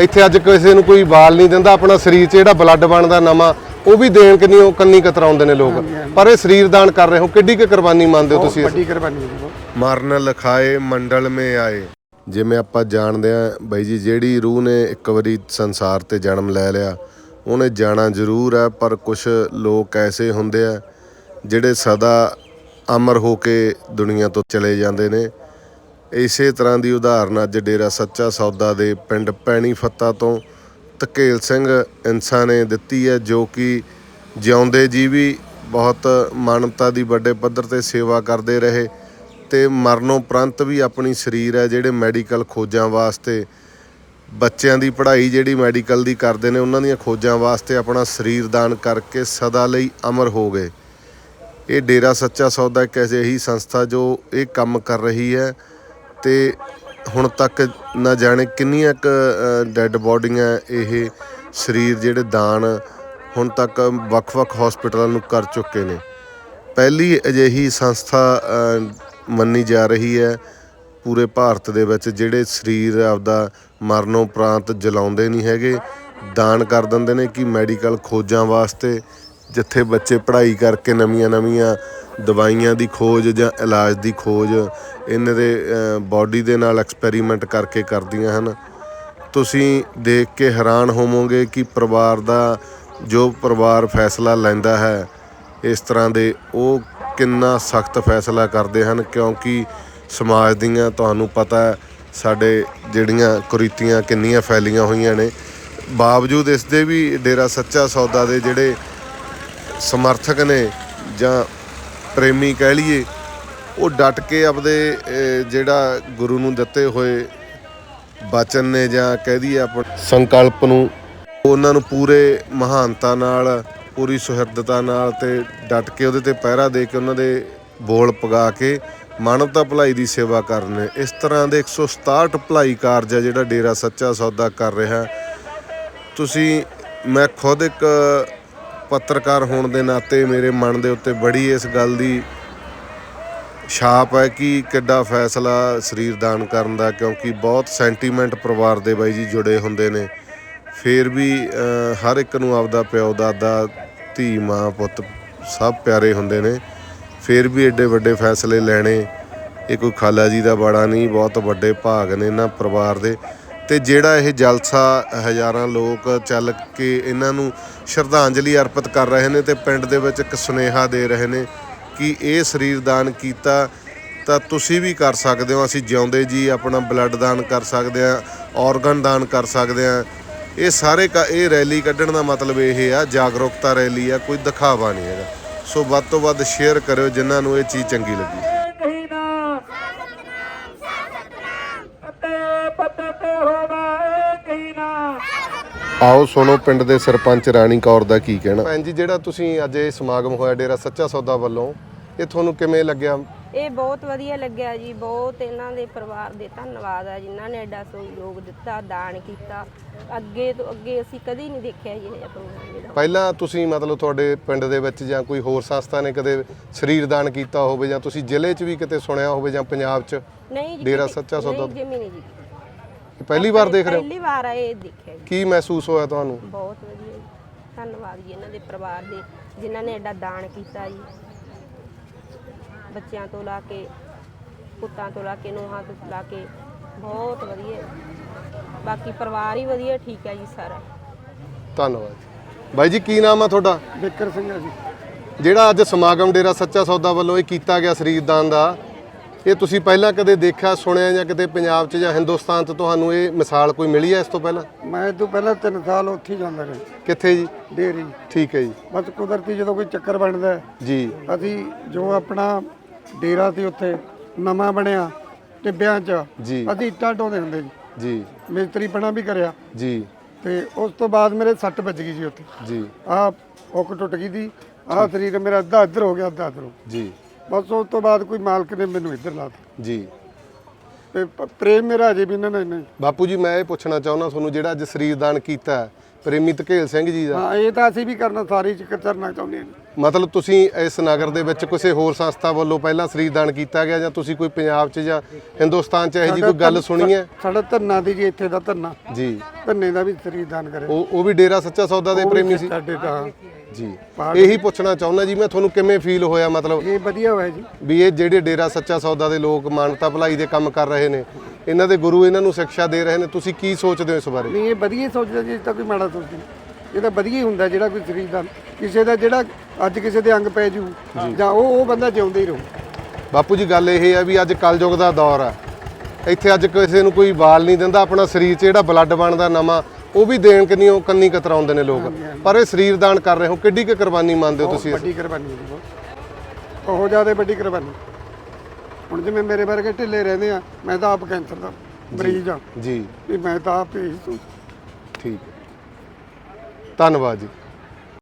ਇੱਥੇ ਅੱਜ ਕਿਸੇ ਨੂੰ ਕੋਈ ਵਾਲ ਨਹੀਂ ਦਿੰਦਾ ਆਪਣਾ ਸਰੀਰ 'ਚ ਜਿਹੜਾ ਬਲੱਡ ਬਣਦਾ ਨਵਾਂ ਉਹ ਵੀ ਦੇਣ ਕਿ ਨਹੀਂ ਉਹ ਕੰਨੀ ਕਤਰਾਉਂਦੇ ਨੇ ਲੋਕ। ਪਰ ਇਹ ਸਰੀਰ ਦਾਨ ਕਰ ਰਹੇ ਹੋ ਕਿੱਡੀ ਕੁ ਕੁਰਬਾਨੀ ਮੰਨਦੇ ਹੋ ਤੁਸੀਂ ਇਸ ਵੱਡੀ ਕੁਰਬਾਨੀ ਮਰਨ ਲਖਾਏ ਮੰਡਲ ਮੇ ਆਏ। ਜਿਵੇਂ ਆਪਾਂ ਜਾਣਦੇ ਆ ਬਾਈ ਜੀ ਜਿਹੜੀ ਰੂਹ ਨੇ ਇੱਕ ਵਾਰੀ ਸੰਸਾਰ ਤੇ ਜਨਮ ਲੈ ਲਿਆ ਉਹਨੇ ਜਾਣਾ ਜ਼ਰੂਰ ਹੈ ਪਰ ਕੁਝ ਲੋਕ ਐਸੇ ਹੁੰਦੇ ਆ ਜਿਹੜੇ ਸਦਾ ਅਮਰ ਹੋ ਕੇ ਦੁਨੀਆ ਤੋਂ ਚਲੇ ਜਾਂਦੇ ਨੇ। ਇਸੇ ਤਰ੍ਹਾਂ ਦੀ ਉਦਾਹਰਨ ਅੱਜ ਡੇਰਾ ਸੱਚਾ ਸੌਦਾ ਦੇ ਪਿੰਡ ਪੈਣੀ ਫੱਤਾ ਤੋਂ ਧਕੇਲ ਸਿੰਘ ਇੰਸਾ ਨੇ ਦਿੱਤੀ ਹੈ, ਜੋ ਕਿ ਜਿਉਂਦੇ ਜੀ ਵੀ ਬਹੁਤ ਮਾਨਵਤਾ ਦੀ ਵੱਡੇ ਪੱਧਰ ਤੇ ਸੇਵਾ ਕਰਦੇ ਰਹੇ ਤੇ ਮਰਨੋਂ ਉਪਰੰਤ ਵੀ ਆਪਣੀ ਸਰੀਰ ਹੈ ਜਿਹੜੇ ਮੈਡੀਕਲ ਖੋਜਾਂ ਵਾਸਤੇ ਬੱਚਿਆਂ ਦੀ ਪੜ੍ਹਾਈ ਜਿਹੜੀ ਮੈਡੀਕਲ ਦੀ ਕਰਦੇ ਨੇ, ਉਹਨਾਂ ਦੀਆਂ ਖੋਜਾਂ ਵਾਸਤੇ ਆਪਣਾ ਸਰੀਰ ਦਾਨ ਕਰਕੇ ਸਦਾ ਲਈ ਅਮਰ ਹੋ ਗਏ। ਇਹ ਡੇਰਾ ਸੱਚਾ ਸੌਦਾ ਇੱਕ ਅਜਿਹੀ ਸੰਸਥਾ ਜੋ ਇਹ ਕੰਮ ਕਰ ਰਹੀ ਹੈ ਤੇ ਹੁਣ ਤੱਕ ਨਾ ਜਾਣੇ ਕਿੰਨੀਆਂ ਕੁ ਡੈੱਡ ਬੋਡੀਆਂ ਇਹ ਸਰੀਰ ਜਿਹੜੇ ਦਾਨ ਹੁਣ ਤੱਕ ਵੱਖ-ਵੱਖ ਹਸਪੀਟਲਾਂ ਨੂੰ ਕਰ ਚੁੱਕੇ ਨੇ। ਪਹਿਲੀ ਅਜਿਹੀ ਸੰਸਥਾ ਮੰਨੀ ਜਾ ਰਹੀ ਹੈ ਪੂਰੇ ਭਾਰਤ ਦੇ ਵਿੱਚ, ਜਿਹੜੇ ਸਰੀਰ ਆਪਦਾ ਮਰਨੋਂ ਉਪਰੰਤ ਜਲਾਉਂਦੇ ਨਹੀਂ ਹੈਗੇ, ਦਾਨ ਕਰ ਦਿੰਦੇ ਨੇ ਕਿ ਮੈਡੀਕਲ ਖੋਜਾਂ ਵਾਸਤੇ, ਜਿੱਥੇ ਬੱਚੇ ਪੜ੍ਹਾਈ ਕਰਕੇ ਨਵੀਆਂ-ਨਵੀਆਂ ਦਵਾਈਆਂ ਦੀ ਖੋਜ ਜਾਂ ਇਲਾਜ ਦੀ ਖੋਜ ਇਹਨਾਂ ਦੇ ਬਾਡੀ ਦੇ ਨਾਲ ਐਕਸਪੈਰੀਮੈਂਟ ਕਰਕੇ ਕਰਦੀਆਂ ਹਨ। ਤੁਸੀਂ ਦੇਖ ਕੇ ਹੈਰਾਨ ਹੋਵੋਗੇ ਕਿ ਪਰਿਵਾਰ ਦਾ ਜੋ ਪਰਿਵਾਰ ਫੈਸਲਾ ਲੈਂਦਾ ਹੈ, ਇਸ ਤਰ੍ਹਾਂ ਦੇ ਉਹ ਕਿੰਨਾ ਸਖਤ ਫੈਸਲਾ ਕਰਦੇ ਹਨ, ਕਿਉਂਕਿ ਸਮਾਜ ਦੀਆਂ ਤੁਹਾਨੂੰ ਪਤਾ ਹੈ, ਸਾਡੇ ਜਿਹੜੀਆਂ ਕੁਰੀਤੀਆਂ ਕਿੰਨੀਆਂ ਫੈਲੀਆਂ ਹੋਈਆਂ ਨੇ। ਬਾਵਜੂਦ ਇਸ ਦੇ ਵੀ ਡੇਰਾ ਸੱਚਾ ਸੌਦਾ ਦੇ ਜਿਹੜੇ ਸਮਰਥਕ ਨੇ ਜਾਂ ਪ੍ਰੇਮੀ ਕਹਿ ਲਈਏ, ਉਹ ਡਟ ਕੇ ਆਪਦੇ ਜਿਹੜਾ ਗੁਰੂ ਨੂੰ ਦਿੱਤੇ ਹੋਏ ਬਚਨ ਨੇ ਜਾਂ ਕਹਿ ਦਈਏ ਆਪਾਂ ਸੰਕਲਪ ਨੂੰ, ਉਹਨਾਂ ਨੂੰ ਪੂਰੇ ਮਹਾਨਤਾ ਨਾਲ, ਪੂਰੀ ਸੁਹਿਰਦਤਾ ਨਾਲ ਤੇ ਡਟ ਕੇ ਉਹਦੇ ਤੇ ਪਹਿਰਾ ਦੇ ਕੇ ਉਹਨਾਂ ਦੇ ਬੋਲ ਪਗਾ ਕੇ ਮਾਨਵਤਾ ਭਲਾਈ ਦੀ ਸੇਵਾ ਕਰਨ ਇਸ ਤਰ੍ਹਾਂ ਦੇ 167 ਭਲਾਈ ਕਾਰਜ ਆ ਜਿਹੜਾ ਡੇਰਾ ਸੱਚਾ ਸੌਦਾ ਕਰ ਰਿਹਾ। ਤੁਸੀਂ, ਮੈਂ ਖੁਦ ਇੱਕ ਪੱਤਰਕਾਰ ਹੋਣ ਦੇ ਨਾਤੇ ਮੇਰੇ ਮਨ ਦੇ ਉੱਤੇ ਬੜੀ ਇਸ ਗੱਲ ਦੀ ਛਾਪ ਹੈ ਕਿ ਕਿੱਡਾ ਫੈਸਲਾ ਸਰੀਰ ਦਾਨ ਕਰਨ ਦਾ ਕਿਉਂਕਿ ਬਹੁਤ ਸੈਂਟੀਮੈਂਟ ਪਰਿਵਾਰ ਦੇ ਬਾਈ ਜੀ ਜੁੜੇ ਹੁੰਦੇ ਨੇ। ਫੇਰ ਵੀ ਅਹ, ਹਰ ਇੱਕ ਨੂੰ ਆਪਦਾ ਪਿਓ ਦਾਦਾ ਧੀ ਮਾਂ ਪੁੱਤ ਸਭ ਪਿਆਰੇ ਹੁੰਦੇ ਨੇ। ਫੇਰ ਵੀ ਐਡੇ ਵੱਡੇ ਫੈਸਲੇ ਲੈਣੇ ਇਹ ਕੋਈ ਖਾਲਾ ਜੀ ਦਾ ਬਾੜਾ ਨਹੀਂ ਬਹੁਤ ਵੱਡੇ ਭਾਗ ਨੇ ਇਹਨਾਂ ਪਰਿਵਾਰ ਦੇ। ਤੇ ਜਿਹੜਾ ਇਹ ਜਲਸਾ, ਹਜ਼ਾਰਾਂ ਲੋਕ ਚੱਲ ਕੇ ਇਹਨਾਂ ਨੂੰ ਸ਼ਰਧਾਂਜਲੀ ਅਰਪਿਤ ਕਰ ਰਹੇ ਨੇ ਤੇ ਪਿੰਡ ਦੇ ਵਿੱਚ ਇੱਕ ਸੁਨੇਹਾ ਦੇ ਰਹੇ ਨੇ ਕਿ ਇਹ ਸਰੀਰ ਦਾਨ ਕੀਤਾ ਤਾਂ ਤੁਸੀਂ ਵੀ ਕਰ ਸਕਦੇ ਹੋ, ਅਸੀਂ ਜਿਉਂਦੇ ਜੀ, ਆਪਣਾ ਬਲੱਡ ਦਾਨ ਕਰ ਸਕਦੇ ਆ ਆਰਗਨ ਦਾਨ ਕਰ ਸਕਦੇ ਆ ਇਹ ਸਾਰੇ ਕ- ਇਹ ਰੈਲੀ ਕੱਢਣ ਦਾ ਮਤਲਬ ਇਹ ਆ, ਜਾਗਰੂਕਤਾ ਰੈਲੀ ਆ, ਕੋਈ ਦਿਖਾਵਾ ਨਹੀਂ ਹੈਗਾ। ਸੋ ਵੱਧ ਤੋਂ ਵੱਧ ਸ਼ੇਅਰ ਕਰਿਓ, ਜਿਨ੍ਹਾਂ ਨੂੰ ਇਹ ਚੀਜ਼ ਚੰਗੀ ਲੱਗੀ। ਆਓ ਸੁਣੋ ਪਿੰਡ ਦੇ ਸਰਪੰਚ ਰਾਣੀ ਕੌਰ ਦਾ ਕੀ ਕਹਿਣਾ। ਭੈਣ ਜੀ ਜਿਹੜਾ ਤੁਸੀਂ ਅੱਜ ਇਹ ਸਮਾਗਮ ਹੋਇਆ ਡੇਰਾ ਸੱਚਾ ਸੌਦਾ ਵੱਲੋਂ ਇਹ ਤੁਹਾਨੂੰ ਕਿਵੇਂ ਲੱਗਿਆ? ਇਹ ਬਹੁਤ ਵਧੀਆ ਲੱਗਿਆ ਜੀ ਬਹੁਤ ਇਹਨਾਂ ਦੇ ਪਰਿਵਾਰ ਦੇ ਧੰਨਵਾਦ ਆ ਜਿਨ੍ਹਾਂ ਨੇ ਐਡਾ ਸਹਿਯੋਗ ਦਿੱਤਾ ਦਾਨ ਕੀਤਾ। ਅੱਗੇ ਤੋਂ ਅੱਗੇ ਅਸੀਂ ਕਦੀ ਨਹੀਂ ਦੇਖਿਆ ਜੀ ਇਹ ਜਿਹਾ ਪ੍ਰੋਗਰਾਮ ਜਿਹੜਾ। ਪਹਿਲਾਂ ਤੁਸੀਂ ਮਤਲਬ ਤੁਹਾਡੇ ਪਿੰਡ ਦੇ ਵਿੱਚ ਜਾਂ ਕੋਈ ਹੋਰ ਸੰਸਥਾ ਨੇ ਕਦੇ ਸਰੀਰ ਦਾਨ ਕੀਤਾ ਹੋਵੇ ਜਾਂ ਤੁਸੀਂ ਜ਼ਿਲ੍ਹੇ 'ਚ ਵੀ ਕਿਤੇ ਸੁਣਿਆ ਹੋਵੇ ਜਾਂ ਪੰਜਾਬ 'ਚ? ਨਹੀਂ ਜੀ ਡੇਰਾ ਕਿਤੇ- ਸੱਚਾ ਸੌਦਾ- ਨਹੀਂ ਜੀ। ਪਹਿਲੀ ਵਾਰ ਦੇਖ ਰਹੇ ਹੋ? ਪਹਿਲੀ ਵਾਰ ਇਹ ਦੇਖਿਆ ਜੀ। ਕੀ ਮਹਿਸੂਸ ਹੋਇਆ ਤੁਹਾਨੂੰ? ਬਹੁਤ ਵਧੀਆ ਜੀ। ਧੰਨਵਾਦ ਜੀ ਇਹਨਾਂ ਦੇ ਪਰਿਵਾਰ ਦੇ ਜਿਨ੍ਹਾਂ ਨੇ ਐਡਾ ਦਾਨ ਕੀਤਾ ਜੀ। ਬੱਚਿਆਂ ਤੋਂ ਲਾ ਕੇ ਪੁੱਤਾਂ ਤੋਂ ਲਾ ਕੇ ਨੂੰਹਾਂ ਤੋਂ ਲਾ ਕੇ ਬਹੁਤ ਵਧੀਆ। ਜੀ। ਬਾਕੀ ਪਰਿਵਾਰ ਹੀ ਵਧੀਆ ਠੀਕ ਹੈ ਜੀ ਸਾਰਾ। ਧੰਨਵਾਦ ਬਾਈ ਜੀ ਕੀ ਨਾਮ ਆ ਤੁਹਾਡਾ? ਬਿੱਕਰ ਸਿੰਘ ਆ ਜੀ। ਜਿਹੜਾ ਅੱਜ ਸਮਾਗਮ ਡੇਰਾ ਸੱਚਾ ਸੌਦਾ ਵੱਲੋਂ ਇਹ ਕੀਤਾ ਗਿਆ ਸਰੀਰ ਦਾਨ ਦਾ ਇਹ ਤੁਸੀਂ ਪਹਿਲਾਂ ਕਦੇ ਦੇਖਿਆ ਸੁਣਿਆ ਜਾਂ ਕਿਤੇ ਪੰਜਾਬ 'ਚ ਜਾਂ ਹਿੰਦੁਸਤਾਨ 'ਚ ਤੁਹਾਨੂੰ ਇਹ ਮਿਸਾਲ ਕੋਈ ਮਿਲੀ ਹੈ ਇਸ ਤੋਂ ਪਹਿਲਾਂ? ਮੈਂ ਤੋਂ ਪਹਿਲਾਂ 3 ਸਾਲ ਉੱਥੇ ਹੀ ਜਾਂਦਾ ਰਿਹਾ। ਕਿੱਥੇ ਜੀ? ਡੇਰੀ ਠੀਕ ਹੈ ਜੀ। ਬਸ ਕੁਦਰਤੀ ਜਦੋਂ ਕੋਈ ਚੱਕਰ ਬਣਦਾ ਹੈ, ਜੀ। ਅਸੀਂ ਜੋ ਆਪਣਾ ਡੇਰਾ ਸੀ ਉੱਥੇ ਨਵਾਂ ਬਣਿਆ ਟਿੱਬਿਆਂ 'ਚ ਜੀ। ਅਸੀਂ ਇੱਟਾਂ ਢੋਂਦੇ ਹੁੰਦੇ ਜੀ ਜੀ। ਮਿਸਤਰੀ ਪਣਾ ਵੀ ਕਰਿਆ। ਜੀ। ਤੇ ਉਸ ਤੋਂ ਬਾਅਦ ਮੇਰੇ ਸੱਟ ਵੱਜ ਗਈ ਜੀ ਉੱਥੇ। ਜੀ। ਆਹ ਹੁੱਕ ਟੁੱਟ ਗਈ ਦੀ ਆਹ ਸਰੀਰ ਮੇਰਾ ਅੱਧਾ ਇੱਧਰ ਹੋ ਗਿਆ ਅੱਧਾ ਇੱਧਰ ਹੋ ਗਿਆ। ਜੀ। ਬਸ ਉਸ ਤੋਂ ਬਾਅਦ ਕੋਈ ਮਾਲਕ ਨੇ ਮੈਨੂੰ ਇੱਧਰ ਲਾਤਾ ਜੀ। ਤੇ ਪ- ਪ੍ਰੇਮ ਮੇਰਾ ਅਜੇ ਵੀ ਇਹਨਾਂ ਨਾਲ ਇੰਨਾ ਹੀ। ਬਾਪੂ ਜੀ ਮੈਂ ਇਹ ਪੁੱਛਣਾ ਚਾਹੁੰਦਾ ਤੁਹਾਨੂੰ ਜਿਹੜਾ ਅੱਜ ਸਰੀਰ ਦਾਨ ਕੀਤਾ ਹੈ, ਪ੍ਰੇਮੀ ਧਕੇਲ ਸਿੰਘ ਜੀ ਦਾ। ਹਾਂ ਇਹ ਤਾਂ ਅਸੀਂ ਵੀ ਕਰਨਾ ਸਾਰੀ ਚ ਕਰਨਾ ਚਾਹੁੰਦੇ ਹਾਂ। ਮਤਲਬ ਤੁਸੀਂ ਇਸ ਨਗਰ ਦੇ ਵਿੱਚ ਕਿਸੇ ਹੋਰ ਸੰਸਥਾ ਵੱਲੋਂ ਪਹਿਲਾਂ ਸਰੀਰ ਦਾਨ ਕੀਤਾ ਗਿਆ ਜਾਂ ਤੁਸੀਂ ਕੋਈ ਪੰਜਾਬ 'ਚ ਜਾਂ ਹਿੰਦੁਸਤਾਨ 'ਚ ਇਹੋ ਜੀ ਕੋਈ ਗੱਲ ਸੁਣੀ ਹੈ? ਸਾਡਾ ਧੰਨਾ ਦੀ ਜੀ ਇੱਥੇ ਦਾ ਧੰਨਾ। ਜੀ। ਧੰਨੇ ਦਾ ਵੀ ਸਰੀਰ ਦਾਨ ਕਰੇ। ਉਹ ਉਹ ਵੀ ਡੇਰਾ ਸੱਚਾ ਸੌਦਾ ਦੇ ਪ੍ਰੇਮੀ ਸੀ? ਸਾਡੇ ਤਾਂ ਜੀ। ਇਹੀ ਪੁੱਛਣਾ ਚਾਹੁੰਦਾ ਜੀ ਮੈਂ ਤੁਹਾਨੂੰ ਕਿਵੇਂ ਫੀਲ ਹੋਇਆ ਮਤਲਬ? ਇਹ ਵਧੀਆ ਹੋਇਆ ਜੀ। ਵੀ ਇਹ ਜਿਹੜੇ ਡੇਰਾ ਸੱਚਾ ਸੌਦਾ ਦੇ ਲੋਕ ਮਾਨਤਾ ਭਲਾਈ ਦੇ ਕੰਮ ਕਰ ਰਹੇ ਨੇ ਇਹਨਾਂ ਦੇ ਗੁਰੂ ਇਹਨਾਂ ਨੂੰ ਸਿੱਖਿਆ ਦੇ ਰਹੇ ਨੇ ਤੁਸੀਂ ਕੀ ਸੋਚਦੇ ਹੋ ਇਸ ਬਾਰੇ? ਨਹੀਂ ਇਹ ਵਧੀਆ ਸੋਚਦਾ ਜੀ ਤਾਂ ਕੋਈ ਮਾੜਾ ਸੋਚਦਾ। ਇਹ ਤਾਂ ਵਧੀਆ ਹੀ ਹੁੰਦਾ ਜਿਹੜਾ ਕੋਈ ਸਰੀਰ ਦਾ ਕਿਸੇ ਦਾ ਜਿਹੜਾ ਅੱਜ ਕਿਸੇ ਦੇ ਅੰਗ ਪੈ ਜੂ ਜਾਂ। ਉਹ ਉਹ ਬੰਦਾ ਜਿਉਂਦਾ ਹੀ ਰਹੂ। ਬਾਪੂ ਜੀ ਗੱਲ ਇਹ ਹੈ ਵੀ ਅੱਜ ਕਲਯੁਗ ਦਾ ਦੌਰ ਆ। ਇੱਥੇ ਅੱਜ ਕਿਸੇ ਨੂੰ ਕੋਈ ਵਾਲ ਨਹੀਂ ਦਿੰਦਾ ਆਪਣਾ ਸਰੀਰ 'ਚ ਜਿਹੜਾ ਬਲੱਡ ਬਣਦਾ ਨਵਾਂ ਉਹ ਵੀ ਦੇਣ ਕਿ ਨਹੀਂ ਉਹ ਕੰਨੀ ਕਤਰਾਉਂਦੇ ਨੇ ਲੋਕ। ਪਰ ਇਹ ਸਰੀਰ ਦਾਨ ਕਰ ਰਹੇ ਹੋ। ਕਿੱਡੀ ਕੁ ਕੁਰਬਾਨੀ ਮੰਨਦੇ ਹੋ ਤੁਸੀਂ ਇਸ? ਵੱਡੀ ਕੁਰਬਾਨੀ ਹੈ ਜੀ ਬਹੁਤ। ਬਹੁਤ ਜ਼ਿਆਦਾ ਵੱਡੀ ਕੁਰਬਾਨੀ। ਹੁਣ ਜਿਵੇਂ ਮੇਰੇ ਵਰਗੇ ਢਿੱਲੇ ਰਹਿੰਦੇ ਆ ਮੈਂ ਤਾਂ ਆਪ ਕੈਂਸਰ ਦਾ ਮਰੀਜ਼ ਆ ਜੀ। ਵੀ ਮੈਂ ਤਾਂ ਆਪ ਹੀ ਠੀਕ ਹੈ। ਧੰਨਵਾਦ ਜੀ।